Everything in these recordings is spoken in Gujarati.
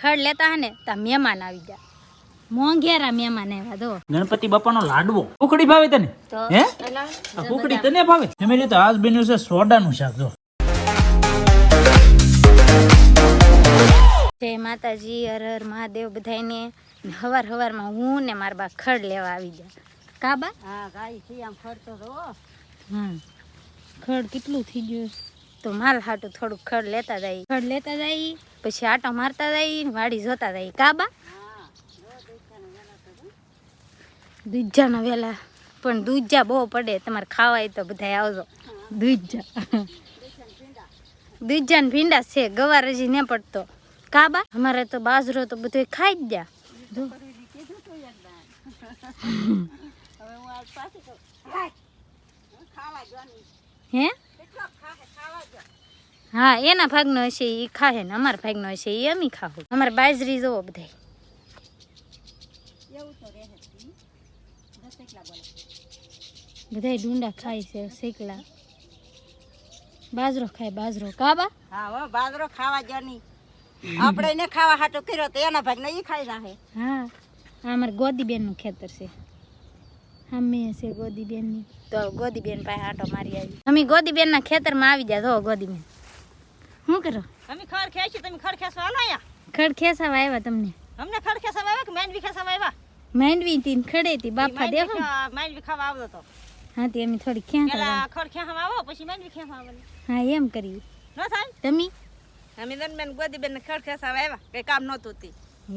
ખડ લેતા હે ને તો મહેમાન આવી ગયા. મોંઘેરા મહેમાન આવ્યા દો ગણપતિ બાપાનો લાડવો. ઉકડી ભાવે તને? તો હે? આ તને ભાવે? ફેમિલી તો આજ બન્યું છે સોડાનું શાક જો. જય માતાજી હર હર મહાદેવ બધાયને. ને હવાર હવારમાં હું ને મારા બા ખડ લેવા આવી ગયા. કાબા હા ગાય છે આમ ફરતો રહો હમ. ખડ કેટલું થઈ ગયું? તો માલ હાટું થોડુંક ખડ લેતા જાય. ખડ લેતા જાય. પછી આટો મારતા જાય વાડી જોતા જાય. કાબા દૂજાના વેલા. પણ દૂજા બહુ પડે તમારે ખાવાય તો બધા આવજો. દૂજા ને ભીંડા છે ગવાર હજી ને પડતો. કાબા અમારે તો બાજરો તો બધું ખાઈ જ ગયા. હે? હું એના ભાગનો હશે એ ખાહે ને અમારા ભાગનો હશે એ અમે ખાવું અમારે બાજરી જોવો બોલે બધાય ડુંડા ખાય છે શેકલા બાજરો ખાય બાજરો. કાબા હા બાજરો ખાવા જની આપણે એને ખાવા હાટો કર્યો તો એના ભાગ ઈ ખાઈ નાખે હા અમારે ગોદી બેનનું ખેતર છે. અમે છે ગોદીબેનની. તો ગોદીબેન પાસે આટો મારી આવી. અમે ગોદીબેનના ખેતરમાં આવી ગયા જો ગોદીબેન. શું કરો? અમે ખડ ખેંચી તમે ખડ ખેંચવા અહીંયા. ખડ ખેસાવા આવ્યા તમને. અમને ખડ ખેંચવા આવ્યા કે માંડવી ખેંચવા આવ્યા? માંડવી તી ને ખડે તી બાફા દેવો માંડવી ખાવા આવતો તો હા તે અમે થોડી ખેંચા ખડ ખેંચવા આવો પછી માંડવી ખેંચવા આવવાનું. હા એમ કરી. ન થાય? તમે? અમે દરમિયાન ગોદીબેન ને ખડ ખેંચવા આવ્યા. કઈ કામ નહોતું તી.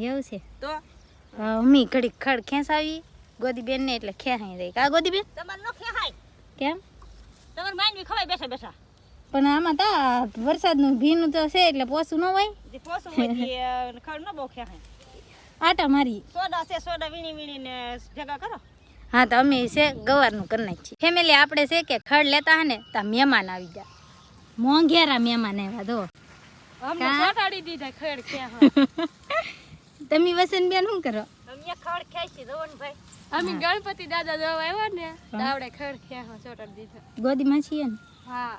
એવું છે. તો? અમે ઘડી ખડ ખેંચાવી. ગોદીબેન ને એટલે ખેહાઈ રહી કા ગોદીબેન? તમારે નો ખેંચાય. કેમ? તમારે માંડવી ખવાય બેઠા બેઠા. પણ આમાં તા વરસાદનું ભીનું તો છે એટલે પોસું ન હોય. પોસું હોય ખર ન બહુ ખેંચાય. આટા મારી. સોડા છે સોડા વીણી વીણી ને જગા કરો. હા તો અમે છે ગવારનું કરી નાખીએ. ફેમિલી આપણે છે કે ખડ લેતા હે ને તા મહેમાન આવી ગયા. મોંઘેરા મહેમાન આવ્યા દો અમને કા? બેન દીધા ખડ તમે શું કરો? અમે દો ને ગણપતિ દાદા જોવા આવ્યા ને આવડે ખડ હો સોટાડી દીધા. ગોદીમાં છીએ ને? હા.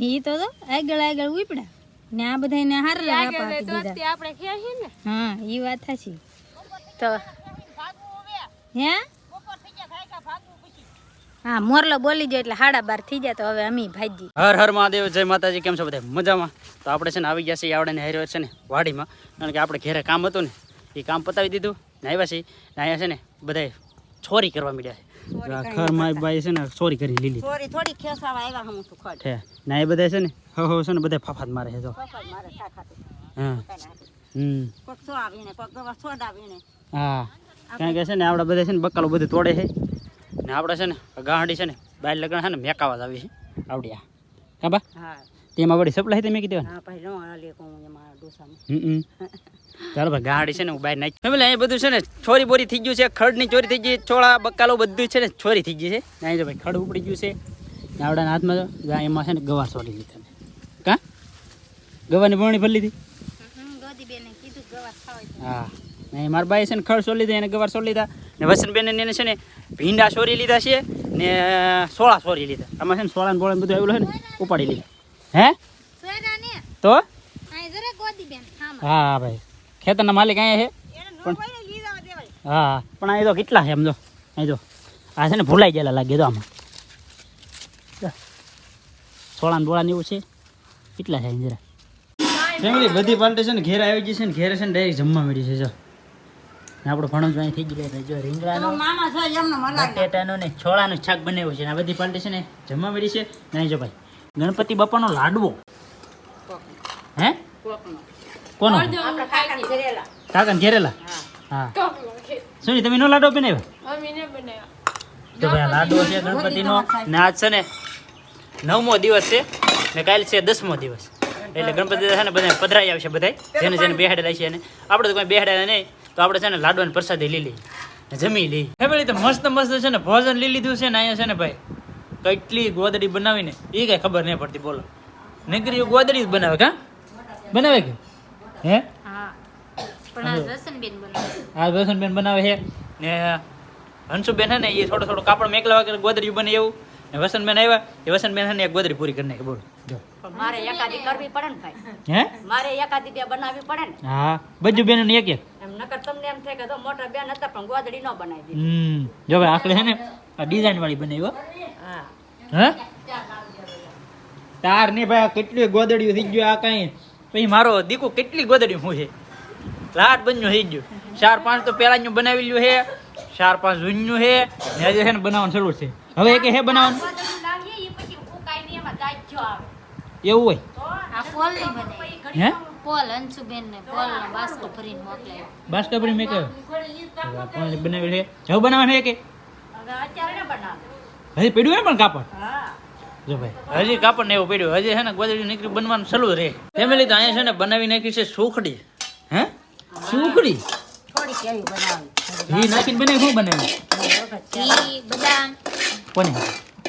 ને તો તો આગળ આગળ ઉપડ્યા ને આ બધાને હાર આપી દીધા. આપણે ખેંચી ને. હા ઈ વાત સાચી. તો હે? હા મોરલો બોલી ગયો એટલે હાડા બાર થઈ જાય તો હવે અમે ભાજી હર હર મહાદેવ જય માતાજી કેમ છો બધા? મજામાં? તો આપણે છે ને આવી ગયા છીએ આવડે હારે છે ને વાડીમાં. કારણ કે આપણે ઘરે કામ હતું ને એ કામ પતાવી દીધું. ને આવ્યા છીએ ને છે ને બધાય ચોરી કરવા માંડ્યા છે. ખરમાં બાઈ છે ને ચોરી કરી લીલી ચોરી થોડી ખેસાવા આવ્યા હું તું ખડ. છે ને એ બધા છે ને હો હો છે ને બધા ફાફાત મારે છે જો. પકડ મારે હા. હમ. કોક સો આવીને કોક ગવા છોડ આવીને હા કારણ કે છે ને આપણે બધા છે ને બકાલો બધું તોડે છે. ને આપણે છે ને ગાંડી છે ને બાય લગણ છે ને મેકાવા જ આવી છે. આવડ્યા. કાબા હા. તેમાં વળી સપ્લાય તમે કીધું હા ભાઈ નો હાલે કહું મારા ડોસામાં. હમ ચાલો ભાઈ ગાડી છે ને હું બહાર નાખી ફેમિલી અહીંયા બધું છે ને ચોરી બોરી થઈ ગયું છે ખડની ચોરી થઈ ગઈ છોડા બકાલો બધું છે ને ચોરી થઈ ગઈ છે. અહીં જો ભાઈ ખડ ઉપડી ગયું છે. આવડાના હાથમાં એમાં છે ને ગવા ચોરી લીધા કા? ગવાની બરણી ભરી લીધી? હા. નહીં મારા બાઈ છે ને ખડ ચોરી લીધા એને ગવાર છોડી લીધા. ને વસંતબેન એને છે ને ભીંડા છોરી લીધા છે ને સોળા છોરી લીધા. આમાં છે ને સોળા ને બોળા બધું આવેલું છે ને ઉપાડી લીધા. હે? તો? અહીં જરા ગોદીબેન હામાં. હા ભાઈ. ખેતરના માલિક અહીંયા છે? હા પણ અહીં તો કેટલા છે સમજો અહીં જો. આ છે ને ભૂલાઈ ગયેલા લાગે તો આમાં. સોળા ડોળા ને એવું છે. કેટલા છે જરા? ફેમિલી બધી પાર્ટી છે ને ઘેર આવી ગઈ છે ને ઘેર છે ને ડાયરેક્ટ જમવા મળી છે જો. આપણો ફણો જો અહીં થઈ ગયું છે જો રીંગણાનો મામા છે એમને મલાઈ બટેટાનું ને છોળાનું શાક બનાવ્યું છે. ને આ બધી પાર્ટી છે ને જમવા મળી છે. નહીં અહીં જો ભાઈ. ગણપતિ બાપાનો લાડવો. હે? કોનો? કાકાને ઘેરેલા. હા. શું તમે નો લાડવો બનાવ્યો? તો ભાઈ આ લાડવો છે ગણપતિનો. ને આજ છે ને નવમો દિવસ છે ને કાલ છે દસમો દિવસ. એટલે ગણપતિ દાદા છે ને બધા પધરાઈ આવશે બધા જેને જેને બેહાડેલા છે એને. આપણે તો કોઈ બેહાડેલા નહીં. તો આપણે છે ને લાડવાની પ્રસાદી લઈ લઈએ. જમી લઈ ફેમિલી તો મસ્ત મસ્ત છે ને ભોજન લઈ લીધું છે ને અહીંયા છે ને ભાઈ. કેટલી ગોદડી બનાવીને એ કઈ ખબર નહીં પડતી બોલો. નગરી ગોદડી જ બનાવે કા? બનાવે કે? હે? હા પણ આ રસનબેન બનાવે. આ બેસનબેન બનાવે છે. ને હંસુબેન છે ને એ થોડો થોડો કાપડ મેકલા વગર ગોદરી બને એવું. ને ને વસંતબેન આવ્યા એ વસંતબેન હે ને એક ગોદડી પૂરી કરી નાખી બોલો. જો. પણ મારે એકાદી કરવી પડે ને ભાઈ. હે? મારે એકાદી બે બનાવવી પડે ને. હા બજુ બેન એક એક. એમ નકર તમને એમ થાય કે તો મોટા બેન હતા પણ ગોદડી ન બનાવી દીધી. હમ જો ભાઈ આખરે છે ને આ ડિઝાઇન વાળી બનાવી હો? હા હે તાર ને ભાઈ આ કેટલી ગોદડીઓ થઈ ગયો આ કાંઈ? પછી મારો દીકુ કેટલી ગોદડી હું છે? લાટ બન્યો થઈ ગયો. ચાર પાંચ તો પેલા નું બનાવી લ્યું છે ચાર પાંચ જૂન્યું છે ને હજી છે ને બનાવવાનું શરૂ છે. હવે એક હે બનાવવાનું? એવું હોય? હે પોલ અંશુબેન ને પોલ ને બાસ્કો ભરીને મોકલાય. બાસ્કા મેં કહ્યું. બનાવેલ છે. હવે બનાવવાનું છે કે? હવે અત્યારે બનાવે. હજી પીડ્યું ને પણ કાપડ? જો ભાઈ. હજી કાપડ ને એવું પડ્યું. હજી છે ને ગોદડી નીકળી બનવાનું ચાલુ રહે. ફેમિલી તો અહીંયા છે ને બનાવી નાખી છે સુખડી. હે? સુખડી? ઘી નાખીને બનાવી શું બનાવી? બદામ. કોને?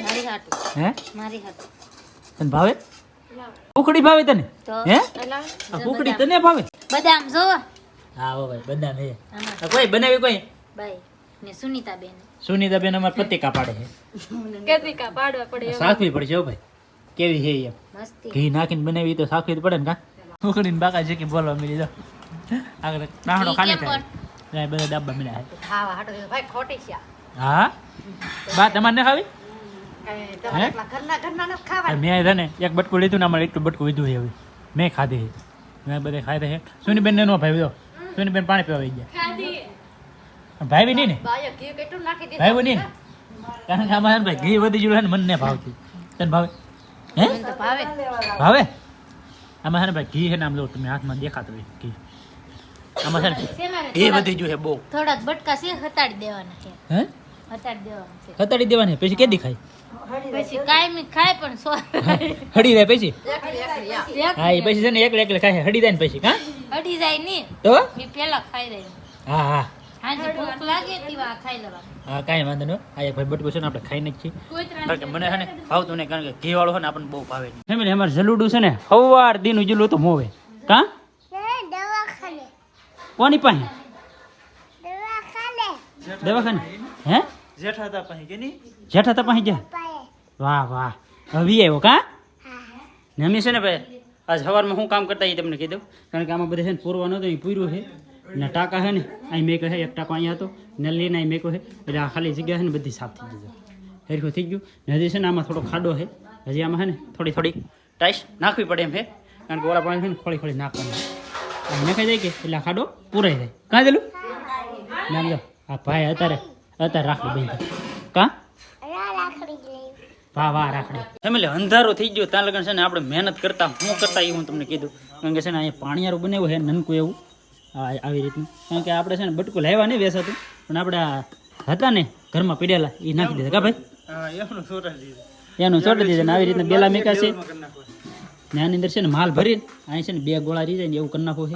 મારી હાટું. હે? મારી હાટું. તને ભાવે? સુખડી ભાવે તને? હે? પેલા તને ભાવે? બદામ જો. હા ભાઈ બદામ હે કોઈ બનાવી કોઈ? ને સુનીતા બેન સુનીતા બેન અમાર પત્રિકા પાડે છે. કેતિકા પાડવા પડે સાખવી પડશે હો ભાઈ. કેવી છે એમ? મસ્તી. ઘી નાખીને બનાવી તો સાખવી તો પડે ને કા? સુખડીને બાકા છે કે બોલવા મળી જાઓ આગળ નાહડો ખાલી થાય. ના બધા ડાબા મળ્યા ખાવા હાટો ભાઈ ખોટી છે છે હા? બા તમારે ને ખાવી? મેં છે ને એક બટકું લીધું ને અમારે એટલું બટકું લીધું છે હવે. મેં ખાધી મેં બધે ખાધે છે. સુનીબેન ને નો ભાઈ દો સુનીબેન પાણી પીવા ગયા. ભાઈ નહીં ને? બાયો ઘી કેટલું નાખી દીધું? ભાઈ નહીં ને? કારણ કે આમાં ભાઈ ઘી વધી છે ને મનને ભાવતી. તને ભાવે? હે? ભાવે. ભાવે? આમાં છે ને ભાઈ ઘી છે ને આમ લો તમે હાથમાં દેખાતું હોય ઘી. આમાં છે ને ઘી વધી ગયું છે બહુ. થોડાક બટકા છે હતાડી દેવાના છે. હે? હટાડી દેવાના છે. હતાડી દેવાની પછી કેદી ખાય? પછી કાયમી ખાય પણ સો. હડી જાય પછી. હા એ પછી છે ને એકલે એકલે ખાય હડી જાય ને પછી કા હડી જાય નહીં તો? મેં પેલા ખાઈ રહી હા હા. હાજી ભૂખ લાગે તેવા ખાઈ લેવા હા કાંઈ વાંધો નહીં આ એક ભાઈ બટકું છે ને આપણે ખાઈ નાખીએ કોઈ કારણ કે મને છે ને ભાવતું નહીં કારણ કે ઘી વાળું છે ને આપણને બહુ ભાવે નહીં. ફેમિલી અમારે જલુડું છે ને સવાર દીનું જલું તો મોવે. કા? કોની પાસે? દવાખાને. હે? જેઠા તા પાસે જાય વાહ વાહ. હવે આવ્યો કા? ને અમે છે ને ભાઈ આજ સવારમાં શું કામ કરતા એ તમને કીધું કારણ કે આમાં બધે છે ને પૂરવા નહોતું એ પૂર્યું છે. ને ટાંકા છે ને અહીં મેકો છે એક ટાંકો અહીંયા હતો ને લઈને અહીં મેકો છે એટલે આ ખાલી જગ્યા છે ને બધી સાફ થઈ જશે હેરખું થઈ ગયું હજી છે ને આમાં થોડો ખાડો છે હજી આમાં છે ને થોડી થોડી ટાઈસ નાખવી પડે એમ છે કારણ કે ઓલા પાણી છે ને ખોળી ખોળી નાખવાની નાખાઈ જાય કે એટલે ખાડો પૂરાઈ જાય કાં દેલું નામ જો આ ભાઈ અત્યારે અત્યારે રાખડી બેન કાં વાહ વાહ રાખડી ફેમિલી અંધારો થઈ ગયો ત્યાં લગન છે ને આપણે મહેનત કરતા હું કરતા એ હું તમને કીધું કારણ કે છે ને અહીંયા પાણીયારું બનાવ્યું છે નનકું એવું આવી રીતનું. કારણ કે આપણે છે ને બટકું લાવ્યા નહીં વેસાતું પણ આપણે હતા ને ઘરમાં પીડેલા એ નાખી દીધા. કા ભાઈ? એનું ચોટી દીધા ને આવી રીતના બેલા મેકા છે. ને આની અંદર છે ને માલ ભરીને અહીં છે ને બે ગોળા રહી જાય ને એવું કરી નાખવું છે.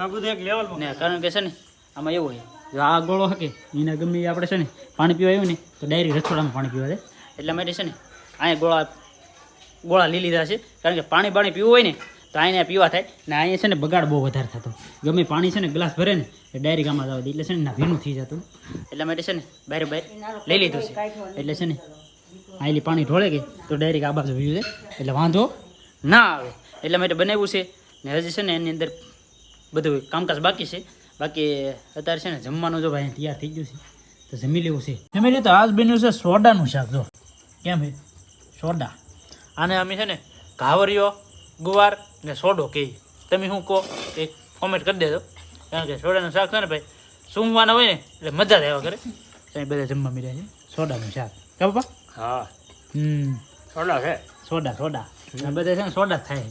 ને કારણ કે છે ને આમાં એવું હોય જો આ ગોળો હકે એને ગમે આપણે છે ને પાણી પીવા આવ્યું ને તો ડાયરી રસોડામાં પાણી પીવા દે. એટલા માટે છે ને અહીંયા ગોળા ગોળા લઈ લીધા છે. કારણ કે પાણી પાણી પીવું હોય ને તો અહીંયા પીવા થાય. ને અહીંયા છે ને બગાડ બહુ વધારે થતો. ગમે પાણી છે ને ગ્લાસ ભરે ને ડાયરેક્ટ આમાં જવા દે. એટલે છે ને ભીનું થઈ જતું. એટલા માટે છે ને બહાર બહાર લઈ લીધું છે. એટલે છે ને આયલી પાણી ઢોળે કે, તો ડાયરેક્ટ આ બાજુ વયું છે એટલે વાંધો ના આવે. એટલા માટે બનાવ્યું છે. ને હજી છે ને એની અંદર બધું કામકાજ બાકી છે. બાકી અત્યારે છે ને જમવાનું જો ભાઈ તૈયાર થઈ ગયું છે, તો જમી લેવું છે. જમી લે તો આજ બન્યું છે સોડાનું શાક જો. કેમ ભાઈ સોડા. આને અમે છે ને ઘાવરિયો ગુવાર ને સોડો કહીએ તમે શું કહો? એક કોમેન્ટ કરી દેજો. કારણ કે સોડાનું શાક છે ને ભાઈ સૂંઘવાના હોય ને એટલે મજા જ આવ્યા કરે ત્યાં બધા જમવા મળ્યા છે. સોડાનું શાક. કે પપ્પા? હા. હમ. સોડા છે? Soda soda. બધા છે ને સોડા થાય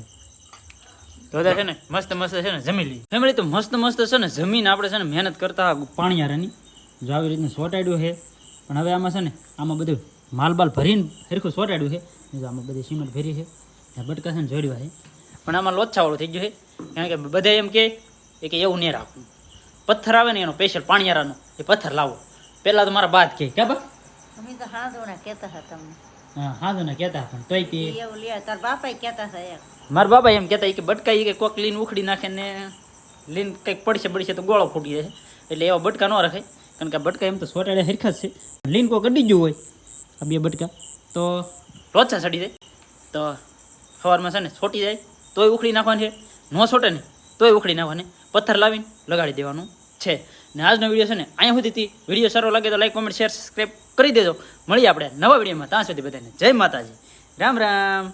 બધા છે ને મસ્ત મસ્ત છે ને જમી લઈ ફેમિલી તો મસ્ત મસ્ત છે ને જમીન આપણે છે ને મહેનત કરતા પાણીયારાની જો આવી રીતનું સોટાડ્યું છે. પણ હવે આમાં છે ને આમાં બધું માલ બાલ ભરીને હરખું સોટાડ્યું છે. આમાં બધી સિમેન્ટ ભરી છે. ને બટકા છે ને જોડ્યા છે પણ આમાં લોચ્છાવાળું થઈ ગયું છે. કારણ કે બધા એમ એ કે એવું નહીં રાખવું. પથ્થર આવે ને એનો સ્પેશિયલ પાણીયારાનો એ પથ્થર લાવો. પહેલાં તો મારા બાદ કહે કે બા? અમે તો કહેતા હતા તમને. હા હા ને કહેતા પણ તોય ઈ એવું લે તાર કહેતા હતા મારા બાબા એમ કહેતા કે બટકાઈ કે કોક લીન ઉખડી નાખે ને લીન કંઈક પડશે પડશે તો ગોળો ફૂટી જશે એટલે એવા બટકા ન રાખે. કારણ કે બટકા એમ તો સોટાડે હરખા છે. લીન કોક અડી ગયું હોય આ બે બટકા તો લોચા ચડી જાય. તો સવારમાં છે ને છોટી જાય, તોય ઉખડી નાખવાની છે. ન છોટે ને, તોય ઉખડી નાખવાની. પથ્થર લાવીને લગાડી દેવાનું છે. ને આજનો વીડિયો છે ને અહીંયા સુધીથી વીડિયો સારો લાગે તો લાઈક કોમેન્ટ શેર સબસ્ક્રાઈબ કરી દેજો. મળીએ આપણે નવા વિડીયોમાં. ત્યાં સુધી બધાને જય માતાજી. રામ રામ.